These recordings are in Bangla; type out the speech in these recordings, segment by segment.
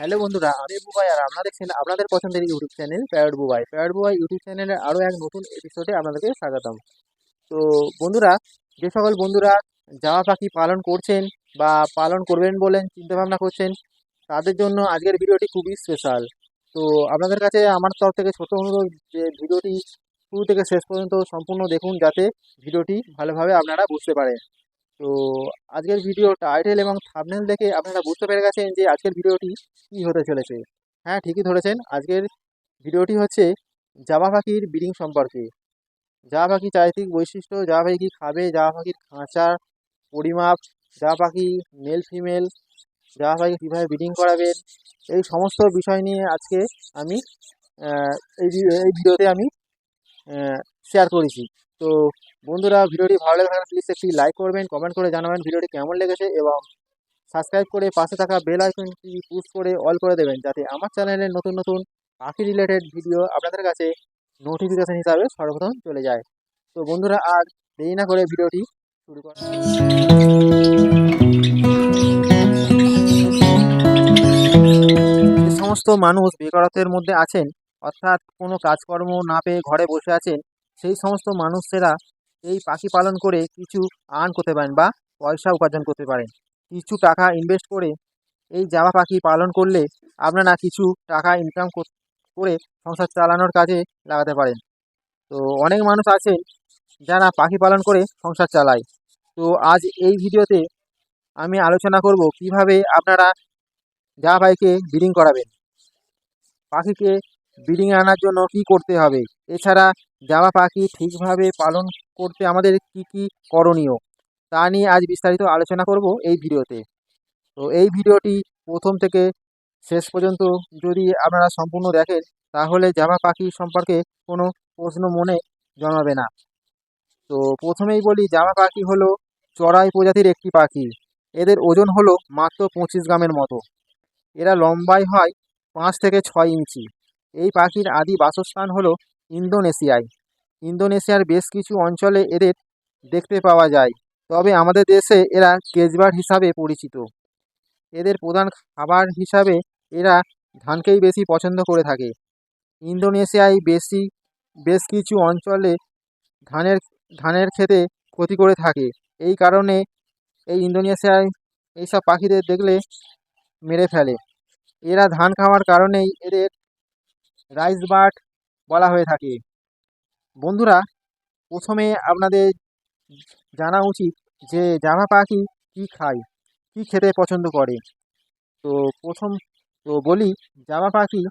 হ্যালো বন্ধুরা, আমি বুবাই আর আপনারা দেখছেন আপনাদের পছন্দের YouTube channel parrot Bubai parrot Bubai YouTube চ্যানেলের আরও এক নতুন এপিসোডে আপনাদেরকে স্বাগতম। তো বন্ধুরা, যে সকল বন্ধুরা জামা পাখি পালন করছেন বা পালন করবেন বলেন, চিন্তাভাবনা করছেন, তাদের জন্য আজকের ভিডিওটি খুবই স্পেশাল তো আপনাদের কাছে আমার তরফ থেকে ছোট অনুরোধ যে ভিডিওটি শুরু থেকে শেষ পর্যন্ত সম্পূর্ণ দেখুন, যাতে ভিডিওটি ভালোভাবে আপনারা বুঝতে পারেন। তো আজকের ভিডিও টাইটেল এবং থাম্বনেল দেখে আপনারা বুঝতে পেরে গেছেন যে আজকের ভিডিওটি কী হতে চলেছে। হ্যাঁ ঠিকই ধরেছেন। আজকের ভিডিওটি হচ্ছে জামা পাখির ব্রিডিং সম্পর্কে। জামা পাখি চারিত্রিক বৈশিষ্ট্য, জামা পাখি খাবে, জামা পাখির খাঁচার পরিমাপ, জামা পাখি মেল ফিমেল জামা পাখি কীভাবে ব্রিডিং করাবেন, এই সমস্ত বিষয় নিয়ে আজকে আমি এই ভিডিওতে আমি শেয়ার করেছি। তো বন্ধুরা ভিডিওটি ভালো লেগে থাকলে প্লিজ একটি লাইক করবেন কমেন্ট করে জানাবেন ভিডিওটি কেমন লেগেছে এবং সাবস্ক্রাইব করে পাশে থাকা বেল আইকনটি পুশ করে অল করে দেবেন যাতে আমার চ্যানেলের নতুন নতুন পাখি রিলেটেড ভিডিও আপনাদের কাছে নোটিফিকেশন হিসাবে সর্বপ্রথম চলে যায়। তো বন্ধুরা আর দেরি না করে ভিডিওটি শুরু যে সমস্ত মানুষ বেকারত্বের মধ্যে আছেন, অর্থাৎ কোনো কাজকর্ম না পেয়ে ঘরে বসে আছেন সেই সমস্ত মানুষেরা এই পাখি পালন করে কিছু আর্ন করতে পারেন বা পয়সা উপার্জন করতে পারেন। কিছু টাকা ইনভেস্ট করে এই জামা পাখি পালন করলে আপনারা কিছু টাকা ইনকাম করে সংসার চালানোর কাজে লাগাতে পারেন। তো অনেক মানুষ আছে যারা পাখি পালন করে সংসার চালায়। তো আজ এই ভিডিওতে আমি আলোচনা করব কীভাবে আপনারা জামা পাখিকে ব্রিডিং করাবেন। পাখিকে ব্রিডিংয়ে আনার জন্য কি করতে হবে? এছাড়া জামা পাখি ঠিকভাবে পালন করতে আমাদের কি কি করণীয়, তা নিয়ে আজ বিস্তারিত আলোচনা করব এই ভিডিওতে। তো এই ভিডিওটি প্রথম থেকে শেষ পর্যন্ত যদি আপনারা সম্পূর্ণ দেখেন, তাহলে জামা পাখি সম্পর্কে কোনো প্রশ্ন মনে জন্মাবে না। তো প্রথমেই বলি, জামা পাখি হলো চড়াই প্রজাতির একটি পাখি। এদের ওজন হলো মাত্র পঁচিশ গ্রামের মতো। এরা লম্বায় হয় পাঁচ থেকে ছয় ইঞ্চি। এই পাখির আদি বাসস্থান হলো ইন্দোনেশিয়ায়। ইন্দোনেশিয়ার বেশ কিছু অঞ্চলে এদের দেখতে পাওয়া যায়। তবে আমাদের দেশে এরা কেজবার হিসাবে পরিচিত। এদের প্রধান খাবার হিসাবে এরা ধানকেই বেশি পছন্দ করে থাকে। ইন্দোনেশিয়ায় বেশি, বেশ কিছু অঞ্চলে ধানের ধানের খেতে ক্ষতি করে থাকে। এই কারণে এই ইন্দোনেশিয়ায় এইসব পাখিদের দেখলে মেরে ফেলে। এরা ধান খাওয়ার কারণেই এদের রাইস বার্ড বলা হয়ে থাকে। বন্ধুরা, প্রথমে আপনাদের জানা উচিত যে জামা পাখি কী খায়, কী খেতে পছন্দ করে। তো প্রথম তো বলি জামা পাখি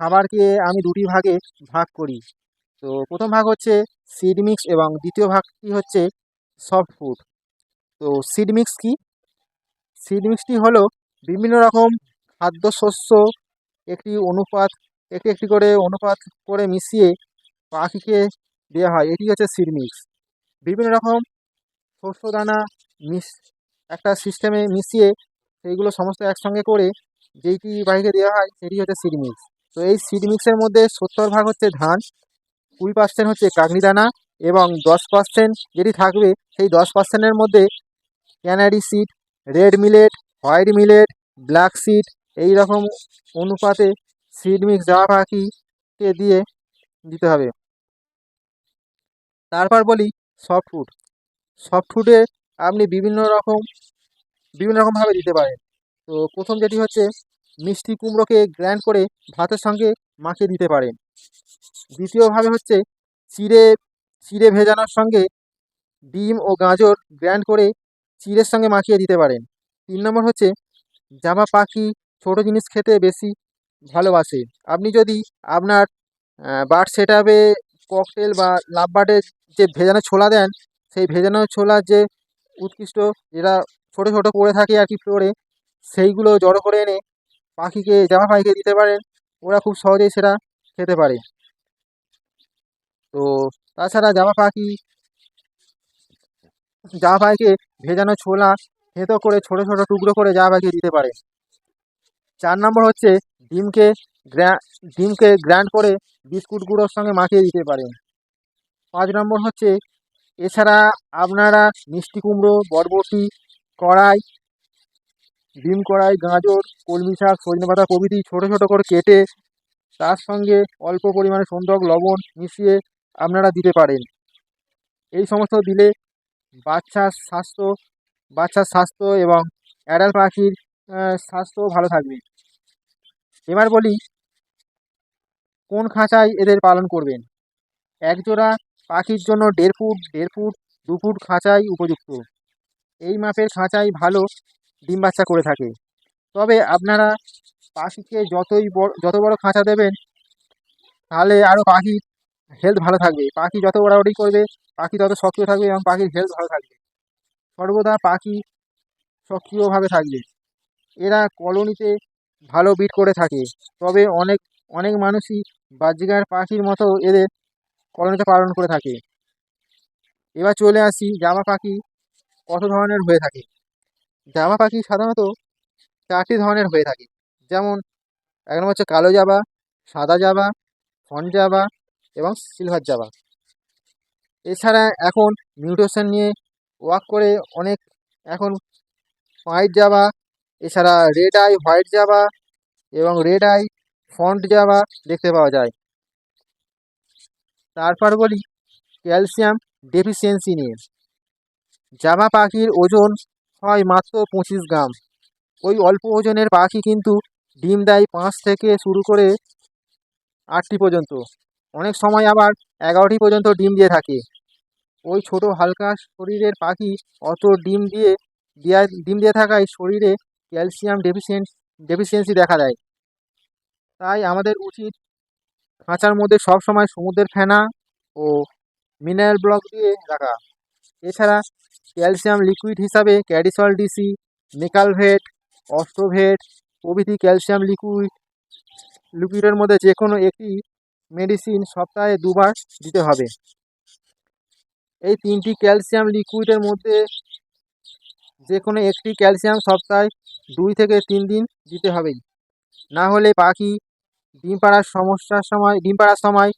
খাবারকে আমি দুটি ভাগে ভাগ করি। তো প্রথম ভাগ হচ্ছে সিড মিক্স এবং দ্বিতীয় ভাগটি হচ্ছে সফট ফুড তো সিড মিক্স কি? সিড মিক্সটি হলো বিভিন্ন রকম খাদ্যশস্য, একটি অনুপাত, একটি একটি করে অনুপাত করে মিশিয়ে পাখিকে দেওয়া হয়। এটি হচ্ছে সিড মিক্স বিভিন্ন রকম শস্য দানা মিস একটা সিস্টেমে মিশিয়ে সেইগুলো সমস্ত একসঙ্গে করে যেইটি পাখিকে দেওয়া হয়, সেটি হচ্ছে সিড মিক্স তো এই সিড মিক্সের মধ্যে সত্তর ভাগ হচ্ছে ধান, কুড়ি পার্সেন্ট হচ্ছে কাকড়ি দানা এবং দশ পার্সেন্ট যেটি থাকবে, সেই দশ পার্সেন্টের মধ্যে canary seed red millet white millet black seed এই রকম অনুপাতে সিড মিক্স জামা পাখিকে দিয়ে দিতে হবে। তারপর বলি সফট ফুড সফট ফুডে আপনি বিভিন্ন রকম, বিভিন্ন রকমভাবে দিতে পারেন। তো প্রথম যেটি হচ্ছে, মিষ্টি কুমড়োকে গ্র্যান্ড করে ভাতের সঙ্গে মাখিয়ে দিতে পারেন। দ্বিতীয়ভাবে হচ্ছে, চিড়ে চিড়ে ভেজানোর সঙ্গে ডিম ও গাজর গ্র্যান্ড করে চিড়ের সঙ্গে মাখিয়ে দিতে পারেন। তিন নম্বর হচ্ছে, জামা পাখি ছোটো জিনিস খেতে বেশি ভালোবাসে। আপনি যদি আপনার বার্ড সেট ককটেল বা লাভ বার্ডের যে ভেজানো ছোলা দেন, সেই ভেজানো ছোলার যে উৎকৃষ্ট যেটা ছোটো ছোটো পড়ে থাকে আর কি ফ্লোরে সেইগুলো জড়ো করে এনে পাখিকে, জামা পাখিকে দিতে পারেন। ওরা খুব সহজেই সেটা খেতে পারে। তো তাছাড়া জামা পাখি, জামা পাখিকে ভেজানো ছোলা, থেঁতো করে ছোটো ছোটো টুকরো করে জামা পাখিকে দিতে পারে। চার নম্বর হচ্ছে ডিমকে ডিমকে গ্র্যান্ড করে বিস্কুট গুঁড়োর সঙ্গে মাখিয়ে দিতে পারেন। পাঁচ নম্বর হচ্ছে, এছাড়া আপনারা মিষ্টি কুমড়ো, বরবটি, কড়াই, ডিম কড়াই, গাজর, কলমি শাক, সজনে পাতা প্রভৃতি ছোটো ছোটো করে কেটে তার সঙ্গে অল্প পরিমাণে সন্দক, লবণ মিশিয়ে আপনারা দিতে পারেন। এই সমস্ত দিলে বাচ্চার স্বাস্থ্য বাচ্চার স্বাস্থ্য এবং অ্যাডাল পাখির স্বাস্থ্য ভালো থাকবে। এবার বলি, কোন খাঁচায় এদের পালন করবেন? একজোড়া পাখির জন্য দেড় ফুট দেড় ফুট, দু ফুট খাঁচাই উপযুক্ত। এই মাপের খাঁচাই ভালো ডিম বাচ্চা করে থাকে। তবে আপনারা পাখিকে যতই যত বড় খাঁচা দেবেন, তাহলে আরও পাখির হেলথ ভালো থাকবে। পাখি যত ওড়াউড়ি করবে, পাখি তত সক্রিয় থাকবে এবং পাখির হেলথ ভালো থাকবে। সর্বদা পাখি সক্রিয়ভাবে থাকবে। এরা কলোনিতে ভালো বিট করে থাকে। তবে অনেক অনেক মানুষই বাজিগার পাখির মতো এদের কলোনিতে পালন করে থাকে। এবার চলে আসি জামা পাখি কত ধরনের হয়ে থাকে। জামা পাখি সাধারণত চারটি ধরনের হয়ে থাকে। যেমন, এক নম্বর হচ্ছে কালো জাবা, সাদা জাবা, ফন জাবা এবং সিলভার জাবা। এছাড়া এখন মিউটেশন নিয়ে ওয়াক করে অনেক এখন হোয়াইট জাবা এছাড়া রেড আই হোয়াইট জাবা এবং রেড আই ফন্ট জাবা দেখতে পাওয়া যায়। তারপর বলি ক্যালসিয়াম ডেফিসিয়েন্সি নিয়ে। জামা পাখির ওজন হয় মাত্র পঁচিশ গ্রাম। ওই অল্প ওজনের পাখি কিন্তু ডিম দেয় পাঁচ থেকে শুরু করে আটটি পর্যন্ত। অনেক সময় আবার এগারোটি পর্যন্ত ডিম দিয়ে থাকে। ওই ছোট হালকা শরীরের পাখি অত ডিম দিয়ে ডিম দিয়ে থাকায় শরীরে ক্যালসিয়াম ডেফিসিয়েন্স, ডেফিসিয়েন্সি দেখা দেয়। তাই আমাদের উচিত খাঁচার মধ্যে সব সময় সমুদ্রের ফেনা ও মিনারেল ব্লক দিয়ে রাখা। এছাড়া ক্যালসিয়াম লিকুইড হিসাবে ক্যাডিসল ডিসি নিকালভেট অস্ট্রোভেট, প্রভৃতি ক্যালসিয়াম লিকুইড, লিকুইডের মধ্যে যে কোনো একটি মেডিসিন সপ্তাহে দুবার দিতে হবে। এই তিনটি ক্যালসিয়াম লিকুইডের মধ্যে যে কোনো একটি ক্যালসিয়াম সপ্তাহে দুই থেকে তিন দিন দিতে হবেই। না হলে পাখি ডিম পাড়ার সমস্যার সময়, ডিম পাড়ার সময়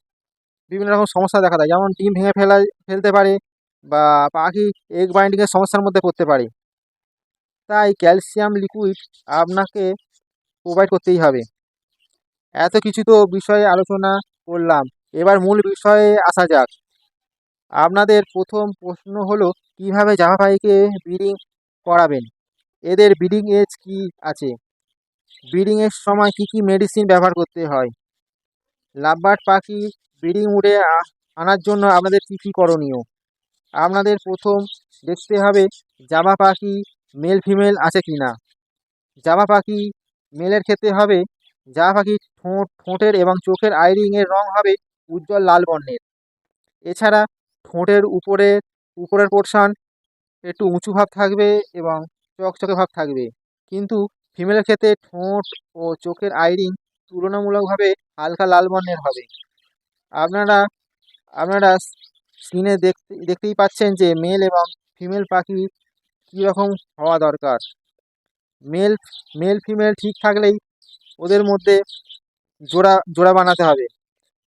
বিভিন্ন রকম সমস্যা দেখা দেয়। যেমন ডিম ভেঙে ফেলা, ফেলতে পারে বা পাখি এগ বাইন্ডিংয়ের সমস্যার মধ্যে পড়তে পারে। তাই ক্যালসিয়াম লিকুইড আপনাকে প্রোভাইড করতেই হবে। এত কিছু তো বিষয়ে আলোচনা করলাম। এবার মূল বিষয়ে আসা যাক। আপনাদের প্রথম প্রশ্ন হলো, কীভাবে জামা পাখিকে ব্রিডিং করাবেন? এদের ব্রিডিং এজ কি আছে? ব্রিডিংয়ের সময় কি কি মেডিসিন ব্যবহার করতে হয়? লাভবার্ড পাখি ব্রিডিং উড়ে আনার জন্য আপনাদের কী কী করণীয়? আপনাদের প্রথম দেখতে হবে জামা পাখি মেল ফিমেল আছে কি না। জামা পাখি মেলের ক্ষেত্রে হবে, জামা পাখির ঠোঁট, ঠোঁটের এবং চোখের আইরিংয়ের রং হবে উজ্জ্বল লাল বর্ণের। এছাড়া ঠোঁটের উপরে, উপরের পোর্শন একটু উঁচু ভাব থাকবে এবং চকচকে ভাব থাকবে। কিন্তু ফিমেলের ক্ষেত্রে ঠোঁট ও চোখের আইরিং তুলনামূলকভাবে হালকা লাল বর্ণের হবে। আপনারা আপনারা স্ক্রিনে দেখতে, দেখতেই পাচ্ছেন যে মেল এবং ফিমেল পাখি কীরকম হওয়া দরকার। মেল মেল, ফিমেল ঠিক থাকলেই ওদের মধ্যে জোড়া জোড়া বানাতে হবে।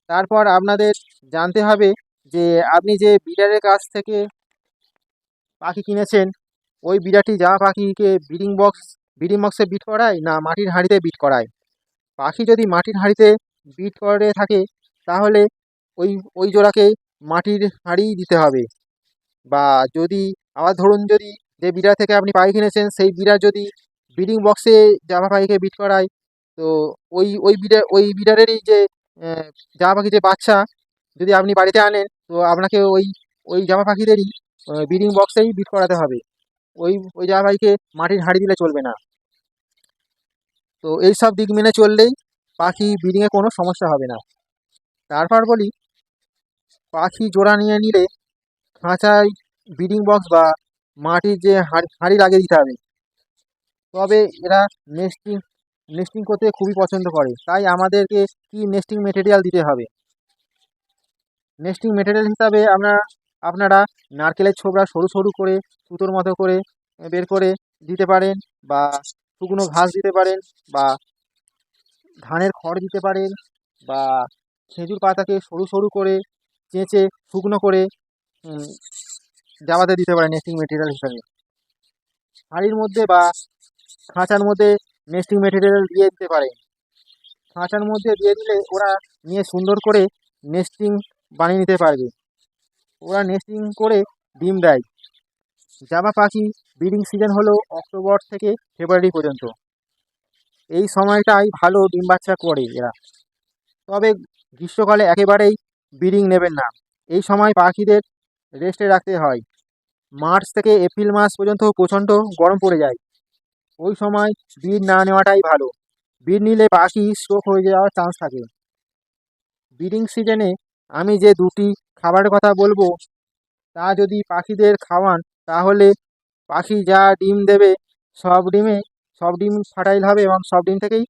তারপর আপনাদের জানতে হবে যে আপনি যে ব্রিডারের কাছ থেকে পাখি কিনেছেন ওই বিড়াটি জামা পাখিকে ব্রিডিং বক্স ব্রিডিং বক্সে বিট করায় না মাটির হাঁড়িতে বিট করায়। পাখি যদি মাটির হাঁড়িতে বিট করে থাকে, তাহলে ওই ওই জোড়াকে মাটির হাঁড়িই দিতে হবে। বা যদি, আবার ধরুন যদি যে বিড়া থেকে আপনি পাখি কিনেছেন, সেই বিড়া যদি ব্রিডিং বক্সে জামা পাখিকে বিট করায়, তো ওই ওই বিড়া ওই বিড়ারেরই যে জামা পাখির যে বাচ্চা যদি আপনি বাড়িতে আনেন, তো আপনাকে ওই ওই জামা পাখিদেরই ব্রিডিং বক্সেই বিট করাতে হবে। ওই ওই পাখিকে মাটির হাঁড়ি দিলে চলবে না। তো এই সব দিক মেনে চললেই পাখি ব্রিডিংয়ে কোনো সমস্যা হবে না। তারপর বলি, পাখি জোড়া নিয়ে নিলে খাঁচায় ব্রিডিং বক্স বা মাটির যে হাঁড়ি হাঁড়ি লাগিয়ে দিতে হবে। তবে এরা নেস্টিং নেস্টিং করতে খুবই পছন্দ করে। তাই আমাদেরকে কি নেস্টিং মেটেরিয়াল দিতে হবে? নেস্টিং মেটেরিয়াল হিসাবে আমরা আপনারা নারকেলের ছোবড়া সরু সরু করে, সুতোর মতো করে বের করে দিতে পারেন বা শুকনো ঘাস দিতে পারেন বা ধানের খড় দিতে পারেন বা খেজুর পাতাকে সরু সরু করে চেঁচে শুকনো করে জামাতে দিতে পারেন নেস্টিং মেটেরিয়াল হিসাবে। হাঁড়ির মধ্যে বা খাঁচার মধ্যে নেস্টিং মেটেরিয়াল দিয়ে দিতে পারেন। খাঁচার মধ্যে দিয়ে দিলে ওরা নিয়ে সুন্দর করে নেস্টিং বানিয়ে নিতে পারবে। ওরা নেস্টিং করে ডিম দেয়। জামা পাখি ব্রিডিং সিজন হলো অক্টোবর থেকে ফেব্রুয়ারি পর্যন্ত। এই সময়টাই ভালো ডিম বাচ্চা করে এরা। তবে গ্রীষ্মকালে একেবারেই ব্রিডিং নেবেন না। এই সময় পাখিদের রেস্টে রাখতে হয়। মার্চ থেকে এপ্রিল মাস পর্যন্ত প্রচণ্ড গরম পড়ে যায়। ওই সময় ব্রিড না নেওয়াটাই ভালো। ব্রিড নিলে পাখি স্ট্রোক হয়ে যাওয়ার চান্স থাকে। ব্রিডিং সিজনে আমি যে দুটি খাবারের কথা বলব? তা যদি পাখিদের খাওয়ান, তাহলে পাখি যা ডিম দেবে, সব ডিমে, সব ডিম ফার্টাইল হবে এবং সব ডিম থেকেই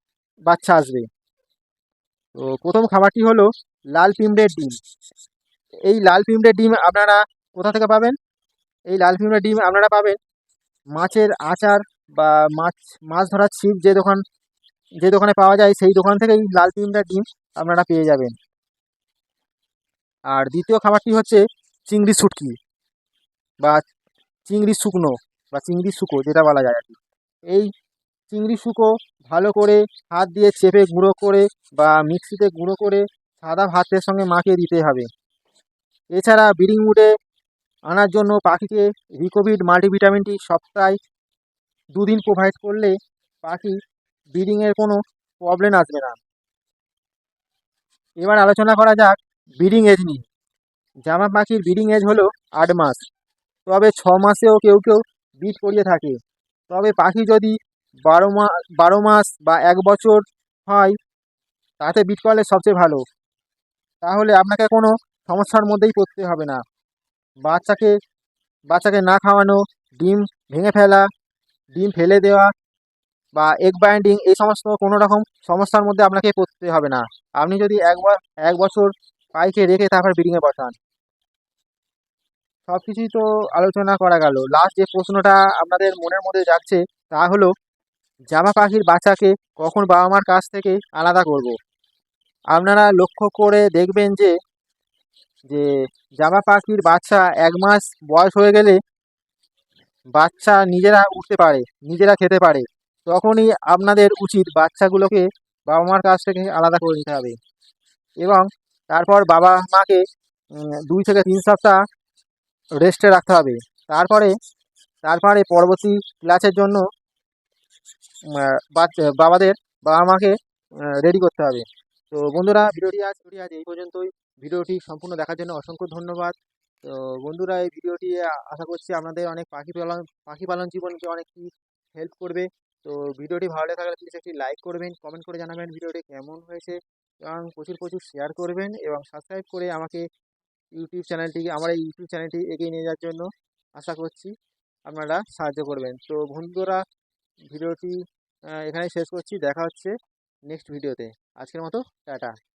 বাচ্চা আসবে। তো প্রথম খাবারটি হলো লাল পিঁমড়ের ডিম। এই লাল পিঁমড়ের ডিম আপনারা কোথা থেকে পাবেন? এই লাল পিঁমড়ের ডিম আপনারা পাবেন মাছের আচার বা মাছ মাছ ধরার ছিপ যে দোকান, যে দোকানে পাওয়া যায় সেই দোকান থেকেই লাল পিঁমড়ের ডিম আপনারা পেয়ে যাবেন। আর দ্বিতীয় খাবারটি হচ্ছে চিংড়ি শুটকি বা চিংড়ি শুকনো বা চিংড়ি শুকো যেটা বলা যায় আর কি। এই চিংড়ি শুকো ভালো করে হাত দিয়ে চেপে গুঁড়ো করে বা মিক্সিতে গুঁড়ো করে সাদা ভাতের সঙ্গে মাখিয়ে দিতে হবে। এছাড়া ব্রিডিং মুডে আনার জন্য পাখিকে রিকোভিড মাল্টিভিটামিনটি সপ্তাহে দুদিন প্রোভাইড করলে পাখি ব্রিডিংয়ের কোনো প্রবলেম আসবে না। এবার আলোচনা করা যাক ব্রিডিং এজ নিয়ে জামা পাখির ব্রিডিং এজ হলো আট মাস। তবে ছ মাসেও কেউ কেউ ব্রিড করিয়ে থাকে। তবে পাখি যদি বারো মাস বারো মাস বা এক বছর হয়, তাতে ব্রিড করলে সবচেয়ে ভালো। তাহলে আপনাকে কোনো সমস্যার মধ্যেই পড়তে হবে না। বাচ্চাকে বাচ্চাকে না খাওয়ানো, ডিম ভেঙে ফেলা, ডিম ফেলে দেওয়া বা এগ বাইন্ডিং এই সমস্ত কোনো রকম সমস্যার মধ্যে আপনাকে পড়তে হবে না। আপনি যদি এক ব- এক বছর পাইকে রেখে তারপর ব্রিডিংয়ে বসান। সব কিছুই তো আলোচনা করা গেল। লাস্ট যে প্রশ্নটা আপনাদের মনের মধ্যে যাচ্ছে তা হলো, জামা পাখির বাচ্চাকে কখন বাবা মার কাছ থেকে আলাদা করব। আপনারা লক্ষ্য করে দেখবেন যে যে জামা পাখির বাচ্চা এক মাস বয়স হয়ে গেলে বাচ্চা নিজেরা উঠতে পারে, নিজেরা খেতে পারে। তখনই আপনাদের উচিত বাচ্চাগুলোকে বাবা মার কাছ থেকে আলাদা করে নিতে হবে। এবং তারপর বাবা মাকে দুই থেকে তিন সপ্তাহ রেস্টে রাখতে হবে। তারপরে তারপরে পরবর্তী ক্লাসের জন্য বাবাদের, বাবা মাকে রেডি করতে হবে। তো বন্ধুরা, ভিডিওটি আজ ভিডিওটি আজ এই পর্যন্তই ভিডিওটি সম্পূর্ণ দেখার জন্য অসংখ্য ধন্যবাদ। তো বন্ধুরা, এই ভিডিওটি আশা করছি আপনাদের অনেক পাখি পালন পাখি পালন জীবনকে অনেক কি হেল্প করবে। তো ভিডিওটি ভালো লেগে থাকলে প্লিজ একটি লাইক করবেন কমেন্ট করে জানাবেন ভিডিওটি কেমন হয়েছে। এবং প্রচুর প্রচুর শেয়ার করবেন এবং সাবস্ক্রাইব করে আমাকে ইউটিউব চ্যানেলটিকে আমার এই ইউটিউব চ্যানেলটি এগিয়ে নিয়ে যাওয়ার জন্য আশা করছি আপনারা সাহায্য করবেন। তো বন্ধুরা, ভিডিওটি এখানেই শেষ করছি। দেখা হচ্ছে নেক্সট ভিডিওতে আজকের মতো, টাটা।